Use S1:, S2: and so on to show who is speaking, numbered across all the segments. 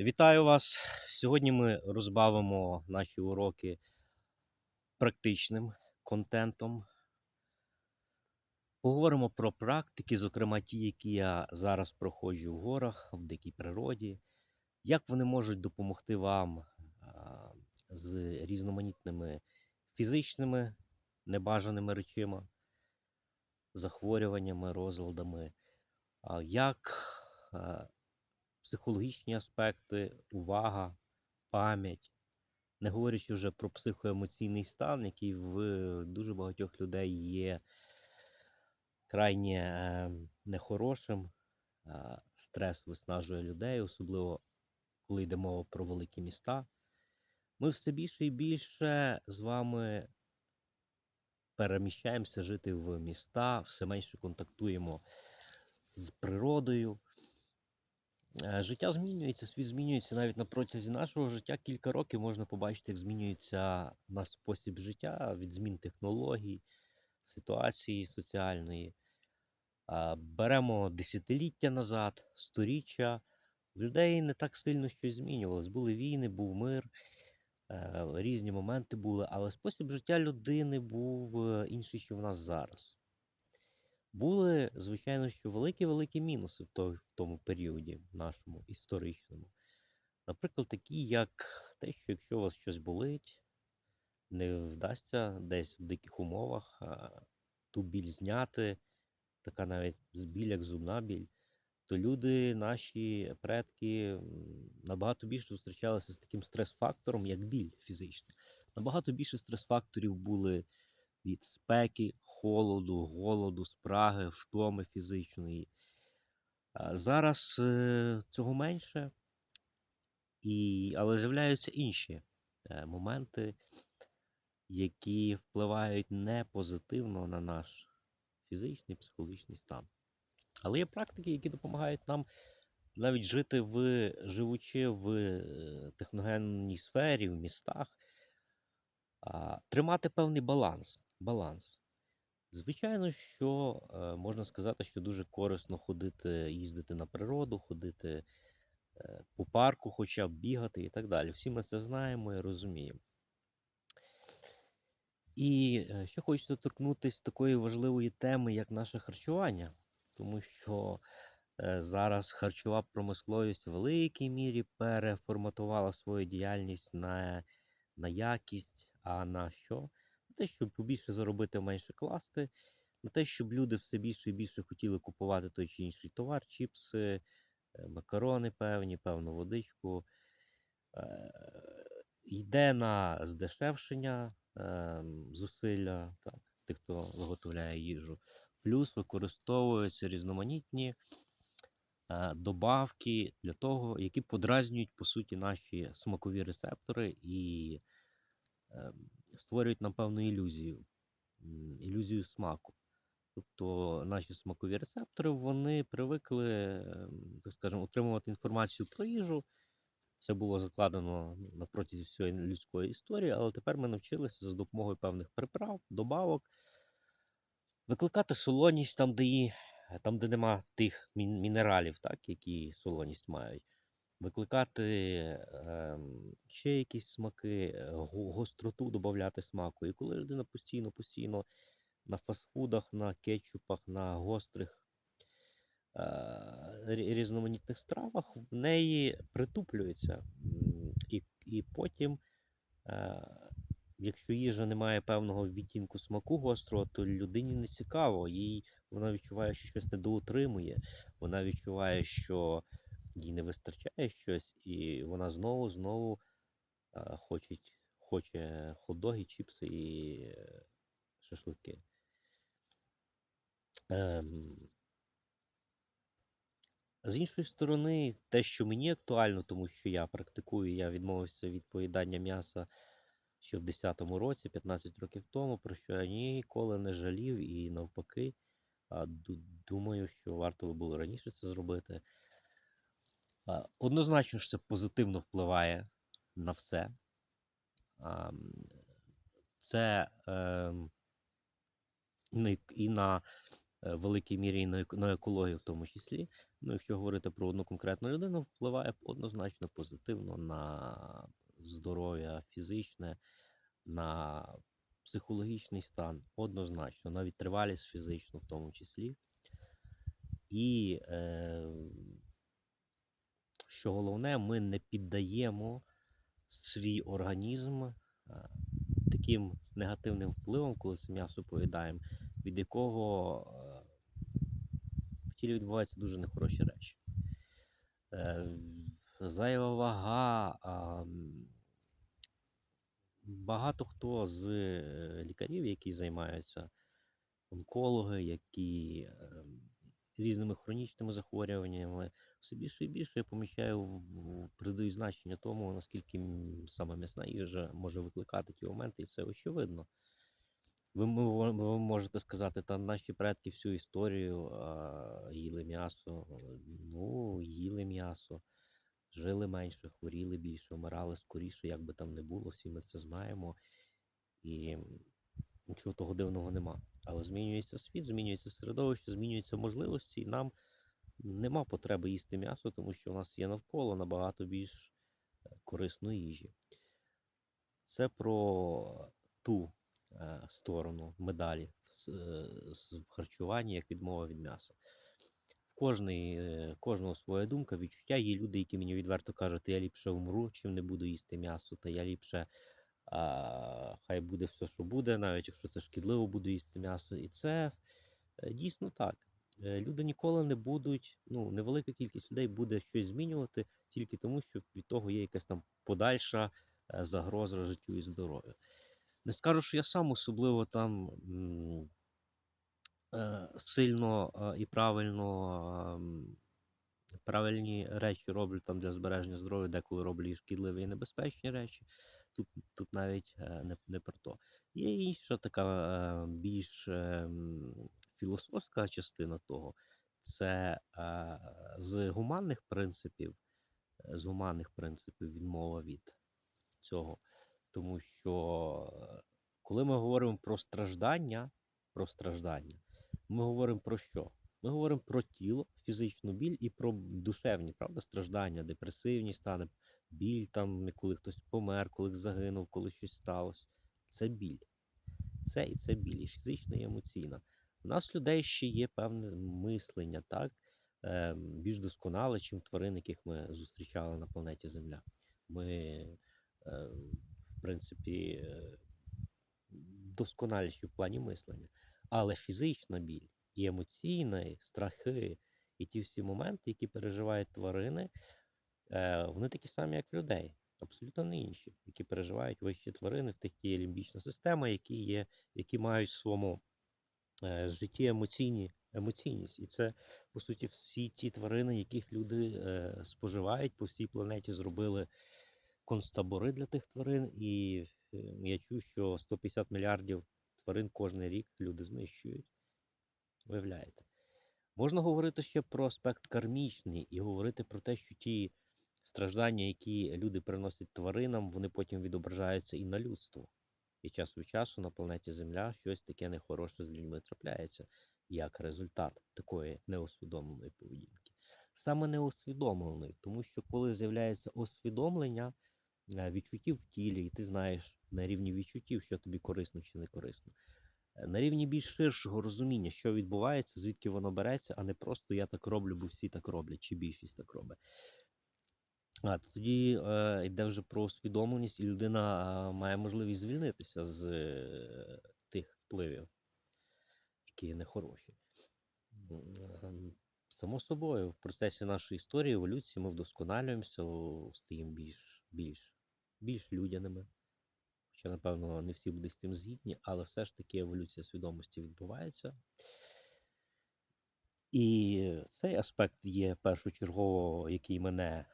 S1: Вітаю вас! Сьогодні ми розбавимо наші уроки практичним контентом. Поговоримо про практики, зокрема ті, які я зараз проходжу в горах, в дикій природі, як вони можуть допомогти вам з різноманітними фізичними небажаними речима, захворюваннями, розладами, як психологічні аспекти, увага, пам'ять, не говорячи вже про психоемоційний стан, який в дуже багатьох людей є крайне е, нехорошим. Е, Стрес виснажує людей, особливо коли йде мова про великі міста. Ми все більше і більше з вами переміщаємося жити в міста, все менше контактуємо з природою. Е, Життя змінюється, світ змінюється навіть на протязі нашого життя. Кілька років можна побачити, як змінюється наш спосіб життя від змін технологій, ситуації соціальної. Беремо десятиліття назад, сторіччя. В людей не так сильно щось змінювалось. Були війни, був мир, е, різні моменти були, але спосіб життя людини був е, інший, що в нас зараз. Були, звичайно, що великі-великі мінуси в той- в тому періоді нашому історичному. Наприклад, такі, як те, що якщо у вас щось болить, не вдасться десь в диких умовах ту біль зняти, така навіть біль, як зубна біль, то люди, наші предки, набагато більше зустрічалися з таким стрес-фактором, як біль фізичний. Набагато більше стрес-факторів були від спеки, холоду, голоду, спраги, втоми фізичної. Зараз е, цього менше, і, але з'являються інші е, моменти, які впливають не позитивно на наш фізичний, психологічний стан. Але є практики, які допомагають нам навіть жити в живучи в е, техногенній сфері, в містах, тримати певний баланс. баланс. Звичайно, що е, можна сказати, що дуже корисно ходити, їздити на природу, ходити е, по парку, хоча б бігати і так далі. Всі ми це знаємо і розуміємо. І е, ще хочеться торкнутися такої важливої теми, як наше харчування, тому що зараз харчова промисловість в великій мірі переформатувала свою діяльність на, на якість, а на що? На те, щоб побільше заробити, менше класти, на те, щоб люди все більше і більше хотіли купувати той чи інший товар, чіпси, е, макарони певні, певну водичку. Е, Йде на здешевшення ем, зусилля так, тих, хто виготовляє їжу. Плюс використовуються різноманітні е, добавки для того, які подразнюють по суті наші смакові рецептори і створюють нам певну ілюзію, ілюзію смаку. Тобто наші смакові рецептори вони привикли, ем, так скажемо, отримувати інформацію про їжу. Це було закладено ну, на протязі всієї людської історії, але тепер ми навчилися за допомогою певних приправ, добавок, викликати солоність там, де її, там, де нема тих мінералів, так, які солоність мають. Викликати ем, ще якісь смаки, е, гостроту додати смаку. І коли людина постійно, постійно на фастфудах, на кетчупах, на гострих е, різноманітних стравах, в неї притуплюється. І, і потім, е, якщо їжа не має певного відтінку смаку гострого, то людині не цікаво. Їй вона відчуває, що щось недоутримує, вона відчуває, що їй не вистачає щось, і вона знову знову е, хоче, хоче хот-доги, чіпси і е, шашлики. Ем, з іншої сторони, те, що мені актуально, тому що я практикую, я відмовився від поїдання м'яса ще в 10-му році, 15 років тому, про що я ніколи не жалів і навпаки, думаю, що варто би було раніше це зробити. А, Однозначно ж це позитивно впливає на все. Це ем, ну, і- на е, великій мірі і на, на екологію в тому числі. Ну, якщо говорити про одну конкретну людину, впливає однозначно позитивно на здоров'я фізичне, на психологічний стан, однозначно, навіть тривалість фізичну в тому числі. І е, що головне, ми не піддаємо свій організм е, таким негативним впливом, коли це м'ясо поїдаємо, від якого е, в тілі відбуваються дуже нехороші речі. Е, Зайва вага. Багато хто з лікарів, які займаються онкологи, які ем, різними хронічними захворюваннями, все більше і більше я помічаю, в- значення тому, наскільки саме м'ясна їжа може викликати ті моменти, і це очевидно. Ви, ви можете сказати, та наші предки всю історію а, їли м'ясо. Ну, їли м'ясо, жили менше, хворіли більше, вмирали скоріше, як би там не було, всі ми це знаємо. І нічого того дивного нема. Але змінюється світ, змінюється середовище, змінюються можливості, і нам нема потреби їсти м'ясо, тому що у нас є навколо набагато більш е, корисної їжі. Це про ту е, сторону медалі в, е, в харчуванні, як відмова від м'яса. В кожний, е, кожного своя думка, відчуття. Є люди, які мені відверто кажуть, я ліпше умру, чим не буду їсти м'ясо, та я ліпше а, хай буде все, що буде, навіть якщо це шкідливо, буду їсти м'ясо. І це е, дійсно так. Е, Люди ніколи не будуть, ну, невелика кількість людей буде щось змінювати тільки тому, що від того є якась там подальша е, загроза життю і здоров'ю. Не скажу, що я сам особливо там сильно і правильно ем, правильні речі роблю там для збереження здоров'я, деколи роблю і шкідливі і небезпечні речі. Тут, тут навіть е, не, не про то. Є інша така е, більш е, філософська частина того. Це з гуманних принципів, з гуманних принципів відмова від цього. Тому що коли ми говоримо про страждання, про страждання, ми говоримо про що? Ми говоримо про тіло, фізичну біль і про душевні, правда, страждання, депресивні стани, біль там, коли хтось помер, коли загинув, коли щось сталося. Це біль. Це і це біль, і фізична, і емоційна. У нас людей ще є певне мислення, так? е, більш досконале, чим тварин, яких ми зустрічали на планеті Земля. Ми, е, в принципі, е, досконаліші в плані мислення. Але фізична біль і емоційна, і страхи, і ті всі моменти, які переживають тварини, вони такі самі, як в людей. Абсолютно не інші, які переживають вищі тварини, в тих є лімбічна система, які є, які мають в своєму е, житті емоційні, емоційність. І це, по суті, всі ті тварини, яких люди е, споживають по всій планеті, зробили концтабори для тих тварин. І е, я чую, що 150 мільярдів тварин кожен рік люди знищують. Уявляєте? Можна говорити ще про аспект кармічний і говорити про те, що ті страждання, які люди приносять тваринам, вони потім відображаються і на людство. І час від часу на планеті Земля щось таке нехороше з людьми трапляється як результат такої неосвідомленої поведінки. Саме неосвідомленої, тому що коли з'являється освідомлення е, відчуттів в тілі, і ти знаєш на рівні відчуттів, що тобі корисно чи не корисно. Е, На рівні більш ширшого розуміння, що відбувається, звідки воно береться, а не просто я так роблю, бо всі так роблять, чи більшість так робить. А тоді е, йде вже про усвідомленість, і людина е, має можливість звільнитися з е, тих впливів, які нехороші. Само собою, в процесі нашої історії, еволюції, ми вдосконалюємося, стаємо більш, більш, більш людяними. Хоча, напевно, не всі будуть з тим згідні, але все ж таки еволюція свідомості відбувається. І цей аспект є першочергово, який мене ем,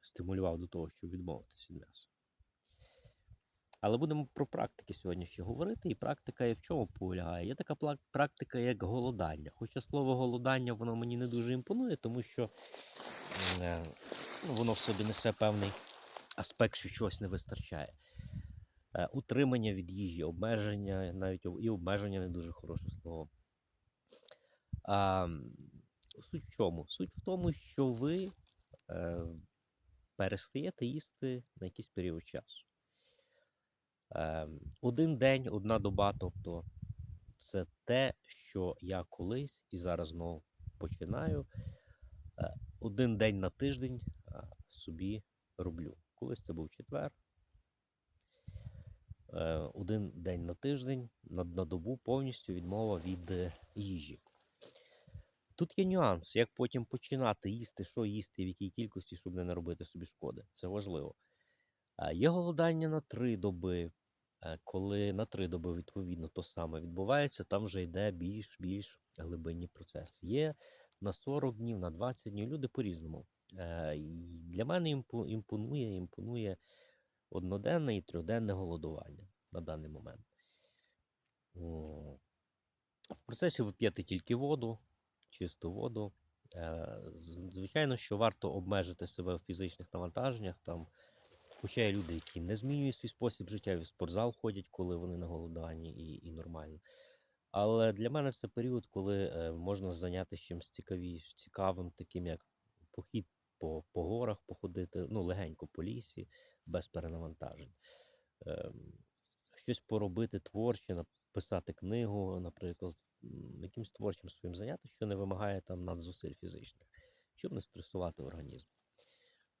S1: стимулював до того, щоб відмовитися від м'яса. Але будемо про практики сьогодні ще говорити. І практика є в чому полягає? Є така практика, як голодання. Хоча слово голодання воно мені не дуже імпонує, тому що е, ну, воно в собі несе певний аспект, що чогось не вистачає. Е, Утримання від їжі, обмеження, навіть і обмеження не дуже хороше слово. А, суть в чому? Суть в тому, що ви е, перестаєте їсти на якийсь період часу. Е, один день, одна доба, тобто це те, що я колись і зараз знову починаю. Е, один день на тиждень е, собі роблю. Колись це був четвер. Один день на тиждень на, добу повністю відмова від їжі. Тут є нюанс, як потім починати їсти, що їсти, в якій кількості, щоб не наробити собі шкоди. Це важливо. Є голодання на три доби. Е, Коли на три доби, відповідно, то саме відбувається, там вже йде більш-більш глибинні процеси. Є на 40 днів, на 20 днів, люди по-різному. Е, Для мене імпонує, імпонує одноденне і трьохденне голодування на даний момент. В процесі ви п'єте тільки воду, чисту воду. Е, Звичайно, що варто обмежити себе в фізичних навантаженнях. Там, хоча є люди, які не змінюють свій спосіб життя, і в спортзал ходять, коли вони на голоданні, і, і нормально. Але для мене це період, коли е, можна зайнятися чимось цікавіш, цікавим, таким як похід по, по горах, походити, ну, легенько по лісі, без перенавантажень. Ем, щось поробити творче, написати книгу, наприклад, якимось творчим своїм заняттям, що не вимагає там надзусиль фізичних, щоб не стресувати організм.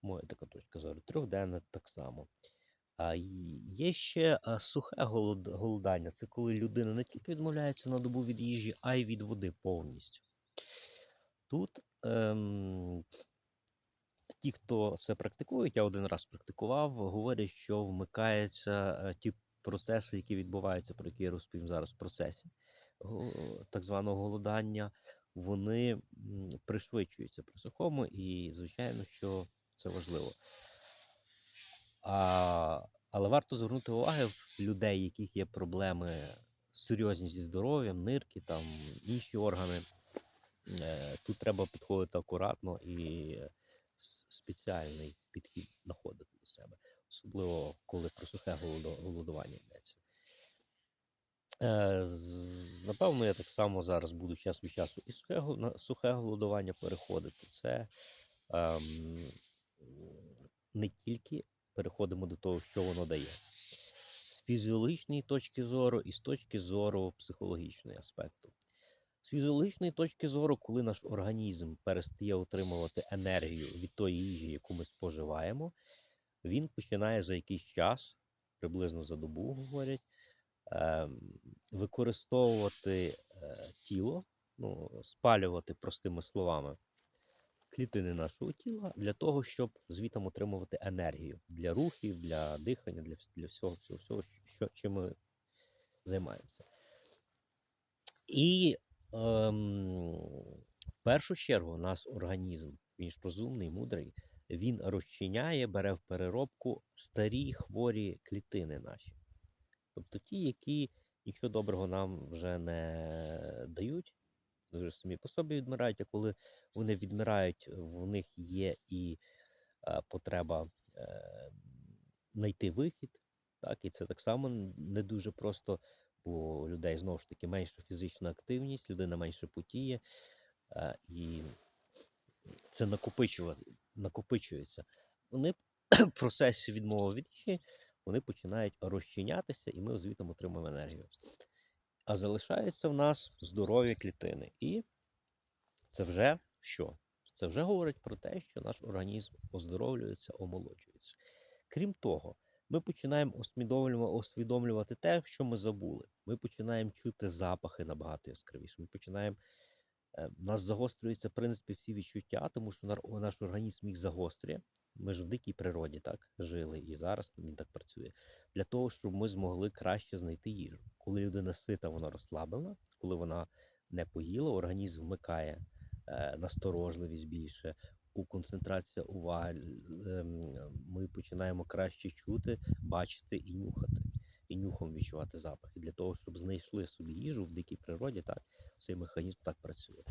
S1: Моя така точка зору. Трьохденне так само. А є ще сухе голод, голодання. Це коли людина не тільки відмовляється на добу від їжі, а й від води повністю. Тут ем, ті, хто це практикують, я один раз практикував, говорять, що вмикаються е, ті процеси, які відбуваються, про які я розповім зараз в процесі так званого голодання, вони пришвидшуються при сухому, і, звичайно, що це важливо. А, але варто звернути увагу в людей, яких є проблеми серйозні зі здоров'ям, нирки, там інші органи. Е, Тут треба підходити акуратно і спеціальний підхід знаходити до себе, особливо коли про сухе голодування йдеться. Е, Напевно, я так само зараз буду час від часу і сухе, на сухе голодування переходити. Це ем, не тільки переходимо до того, що воно дає. З фізіологічної точки зору і з точки зору психологічної аспекту. З фізіологічної точки зору, коли наш організм перестає отримувати енергію від тої їжі, яку ми споживаємо, він починає за якийсь час, приблизно за добу говорять, використовувати е, тіло, ну, спалювати простими словами клітини нашого тіла для того, щоб звітом отримувати енергію для рухів, для дихання, для, для всього, всього, всього, що, чим ми займаємося. І ем, в першу чергу наш організм, він ж розумний, мудрий, він розчиняє, бере в переробку старі хворі клітини наші. Тобто ті, які нічого доброго нам вже не дають, вже самі по собі відмирають, а коли вони відмирають, в них є і е, потреба е, знайти вихід. Так, і це так само не дуже просто, бо у людей знову ж таки менша фізична активність, людина менше потіє, е, і це накопичується. Вони в процесі відмови від їжі вони починають розчинятися, і ми звітом отримуємо енергію. А залишаються в нас здорові клітини. І це вже що? Це вже говорить про те, що наш організм оздоровлюється, омолоджується. Крім того, ми починаємо усвідомлювати, те, що ми забули. Ми починаємо чути запахи набагато яскравіше. Ми починаємо. е, У нас загострюються, в принципі, всі відчуття, тому що наш організм їх загострює. Ми ж в дикій природі так жили, і зараз він так працює. Для того, щоб ми змогли краще знайти їжу. Коли людина сита, вона розслаблена, коли вона не поїла, організм вмикає е, насторожливість більше, у концентрація уваги. ем, Ми починаємо краще чути, бачити і нюхати, і нюхом відчувати запахи. Для того, щоб знайшли собі їжу в дикій природі, так цей механізм так працює.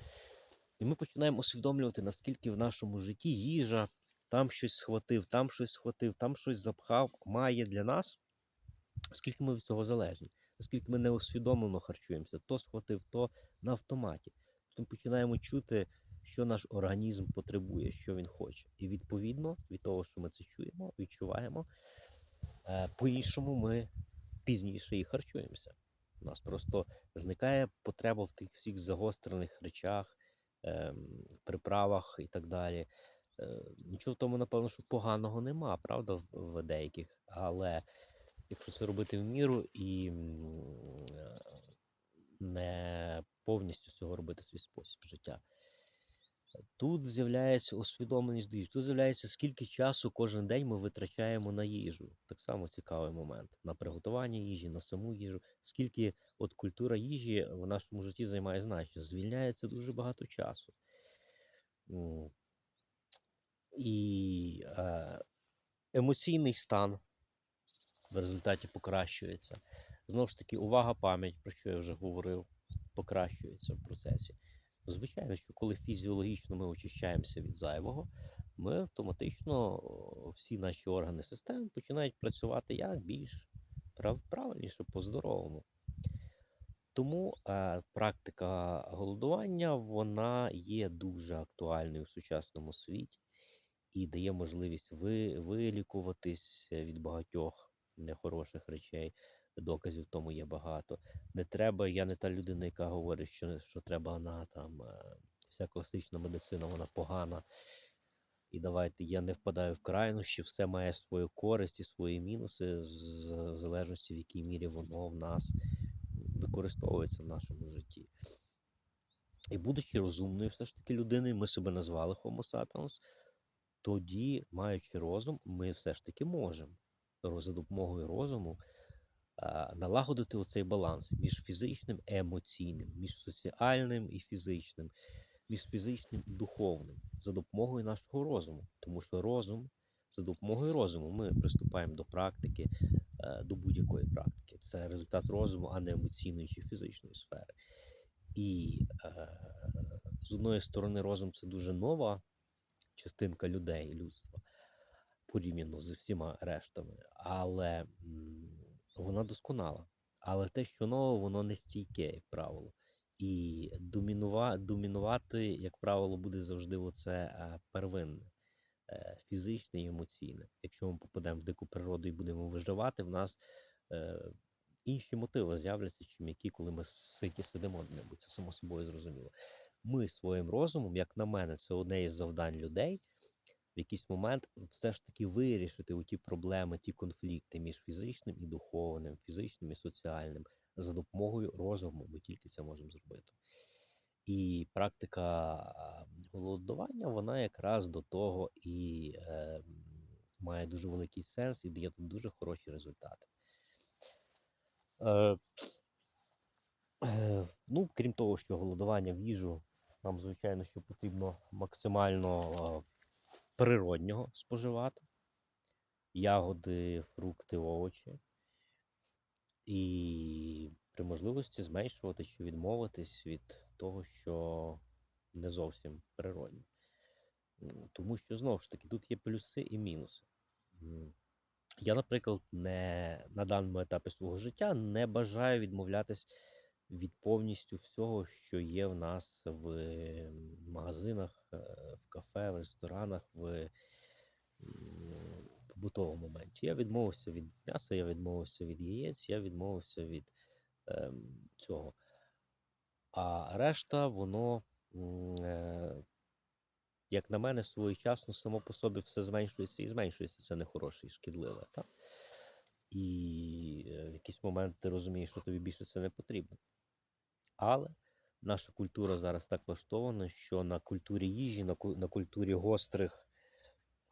S1: І ми починаємо усвідомлювати, наскільки в нашому житті їжа, там щось схватив, там щось схватив, там щось запхав, має для нас, скільки ми від цього залежні, наскільки ми неусвідомлено харчуємося, то схватив, то на автоматі. ми починаємо чути, що наш організм потребує, що він хоче. І відповідно від того, що ми це чуємо, відчуваємо, е, по-іншому ми пізніше і харчуємося. У нас просто зникає потреба в тих всіх загострених речах, ем, приправах і так далі. Е, Нічого в тому, напевно, що поганого нема, правда, в- деяких. Але якщо це робити в міру і е, не повністю з цього робити свій спосіб життя. Тут з'являється усвідомленість до їжі. Тут з'являється, скільки часу кожен день ми витрачаємо на їжу. Так само цікавий момент. На приготування їжі, на саму їжу. Скільки от культура їжі в нашому житті займає значення. Звільняється дуже багато часу. І е, емоційний стан в результаті покращується. Знову ж таки, увага, пам'ять, про що я вже говорив, покращується в процесі. Звичайно, що коли фізіологічно ми очищаємося від зайвого, ми автоматично всі наші органи системи починають працювати як більш правильніше, по-здоровому. Тому е, практика голодування вона є дуже актуальною в сучасному світі і дає можливість ви, вилікуватись від багатьох нехороших речей. Доказів тому є багато. Не треба, я не та людина, яка говорить, що, що треба на там е, вся класична медицина, вона погана. І давайте я не впадаю в крайнощі, все має свою користь і свої мінуси, в залежності в якій мірі воно в нас використовується в нашому житті. І будучи розумною все ж таки людиною, ми себе назвали Homo sapiens, тоді, маючи розум, ми все ж таки можемо за допомогою розуму налагодити оцей баланс між фізичним і емоційним, між соціальним і фізичним, між фізичним і духовним за допомогою нашого розуму. Тому що розум, за допомогою розуму ми приступаємо до практики, е, до будь-якої практики. Це результат розуму, а не емоційної чи фізичної сфери. І е, з одної сторони, розум це дуже нова частинка людей, людства, порівняно з всіма рештами, але вона досконала. Але те, що нове, воно не стійке, як правило. І домінува, домінувати, як правило, буде завжди оце е, первинне, е, фізичне і емоційне. Якщо ми попадемо в дику природу і будемо виживати, в нас е, інші мотиви з'являться, чим які, коли ми ситі сидимо де-небудь. Це само собою зрозуміло. Ми своїм розумом, як на мене, це одне із завдань людей. В якийсь момент все ж таки вирішити ті проблеми, ті конфлікти між фізичним і духовним, фізичним і соціальним за допомогою розуму. Ми тільки це можемо зробити. І практика голодування, вона якраз до того і е, має дуже великий сенс і дає тут дуже хороші результати. Е, е, ну, крім того, що голодування в їжу, нам, звичайно, що потрібно максимально е, природнього споживати. Ягоди, фрукти, овочі. І при можливості зменшувати чи відмовитись від того, що не зовсім природне. М, Тому що знову ж таки тут є плюси і мінуси. Я, наприклад, не на даному етапі свого життя не бажаю відмовлятись від повністю всього, що є в нас в магазинах, е, в кафе, в ресторанах, в побутовому моменті. Я відмовився від м'яса, я відмовився від яєць, я відмовився від ем, цього. А решта, воно, е, як на мене, своєчасно само по собі все зменшується і зменшується. Це не хороше і шкідливе. Так? І е, в якийсь момент ти розумієш, що тобі більше це не потрібно. Але наша культура зараз так влаштована, що на культурі їжі, на, культурі гострих,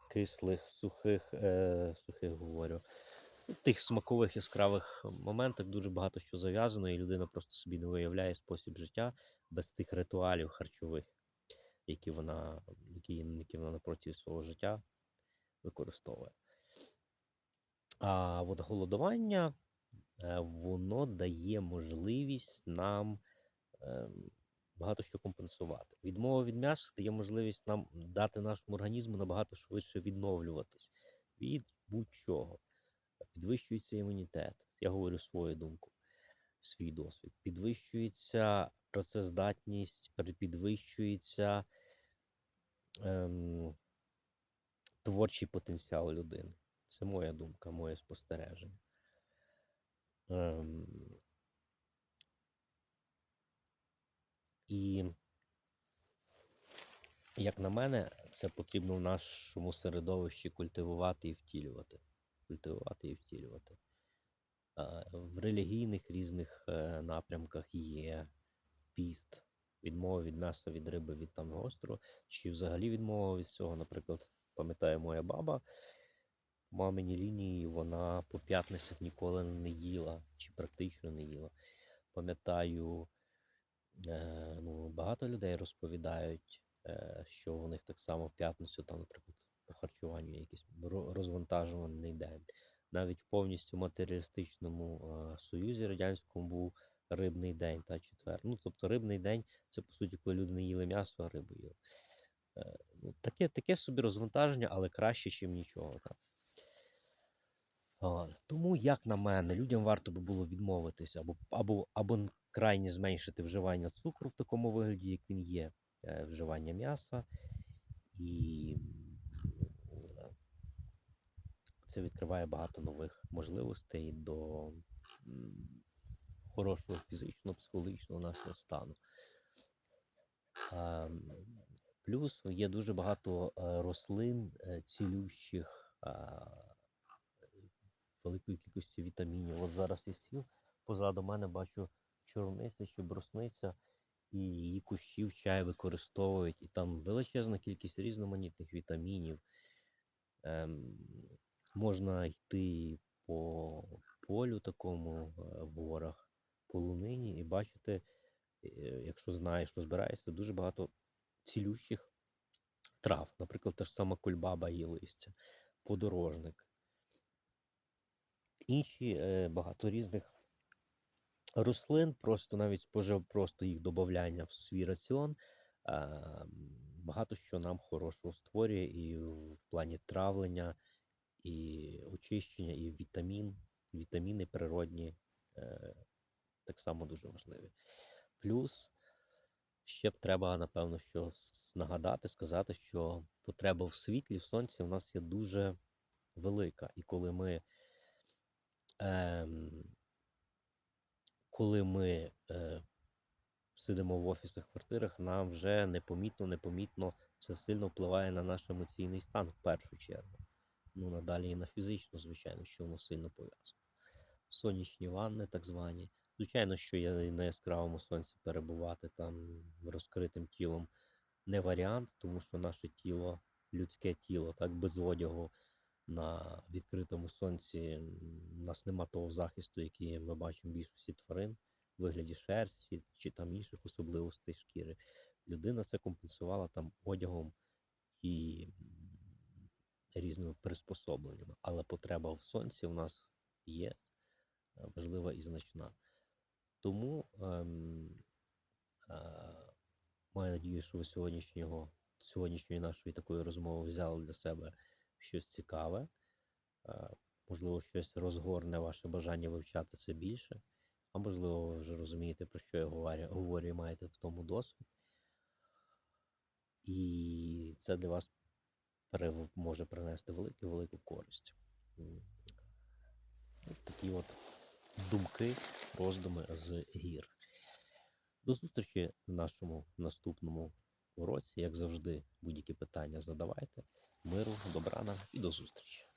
S1: кислих, сухих, е, сухих говорю, ну, тих смакових яскравих моментах дуже багато що зав'язано, і людина просто собі не виявляє спосіб життя без тих ритуалів харчових, які вона, які, які вона напроти свого життя використовує. А от голодування, е, воно дає можливість нам ем, багато що компенсувати. Відмова від м'яса дає можливість нам дати нашому організму набагато швидше відновлюватись від будь-чого. Підвищується імунітет. Я говорю свою думку. свій досвід. Підвищується працездатність, підвищується ем, творчий потенціал людини. Це моя думка, моє спостереження. Ем, і, як на мене, це потрібно в нашому середовищі культивувати і втілювати. Культивувати і втілювати. Е, В релігійних різних е, напрямках є піст, відмова від м'яса, від риби, від там гострого, чи взагалі відмова від цього. Наприклад, пам'ятаю, моя баба по маминій лінії вона по п'ятницях ніколи не їла, чи практично не їла. Пам'ятаю, е, ну, багато людей розповідають, е, що у них так само в п'ятницю, там, наприклад, по харчуванню якийсь ро- розвантажуваний день. Навіть в повністю матеріалістичному е, союзі радянському був рибний день та четвер. Ну, тобто рибний день це по суті, коли люди не їли м'ясо, а рибу їли. Ну, таке, таке собі розвантаження, але краще, ніж нічого. Так. Тому, як на мене, людям варто би було відмовитися або, або, або крайне зменшити вживання цукру в такому вигляді, як він є, е, вживання м'яса. І це відкриває багато нових можливостей до хорошого фізичного, психологічного нашого стану. Плюс є дуже багато е, рослин е, цілющих, великої кількості вітамінів. От зараз я сів, позаду мене бачу чорниця чи брусниця, і її кущі в чай використовують, і там величезна кількість різноманітних вітамінів. Ем, можна йти по полю такому е, в горах, по лунині, і бачити, е, якщо знаєш, розбираєшся, дуже багато цілющих трав. Наприклад, та ж сама кульбаба і листя, подорожник. Інші е, багато різних рослин, просто навіть просто їх додавання в свій раціон. Багато що нам хорошого створює і в плані травлення, і очищення, і вітамін, вітаміни природні е, так само дуже важливі. Плюс ще б треба, напевно, що нагадати, сказати, що потреба в світлі, в сонці в нас є дуже велика. І коли ми, коли ми е, сидимо в офісах, квартирах, нам вже непомітно, непомітно це сильно впливає на наш емоційний стан в першу чергу. Ну, надалі і на фізично, звичайно, що воно сильно пов'язано. Сонячні ванни, так звані. Звичайно, що я на яскравому сонці перебувати там розкритим тілом не варіант, тому що наше тіло, людське тіло, так без одягу на відкритому сонці, у нас нема того захисту, який ми бачимо більшості тварин, в вигляді шерсті чи там інших особливостей шкіри. Людина це компенсувала там одягом і різними приспособленнями. Але потреба в сонці в нас є е, важлива і значна. Тому ем, е, маю надію, що ви сьогоднішнього, сьогоднішньої нашої такої розмови взяли для себе щось цікаве. Е, можливо, щось розгорне ваше бажання вивчати це більше. А можливо, ви вже розумієте, про що я говорю, говорю і маєте в тому досвід. І це для вас може принести велику велику користь. Такі от думки, роздуми з гір. До зустрічі в нашому наступному уроці. Як завжди, будь-які питання задавайте. Миру, добра нам і до зустрічі!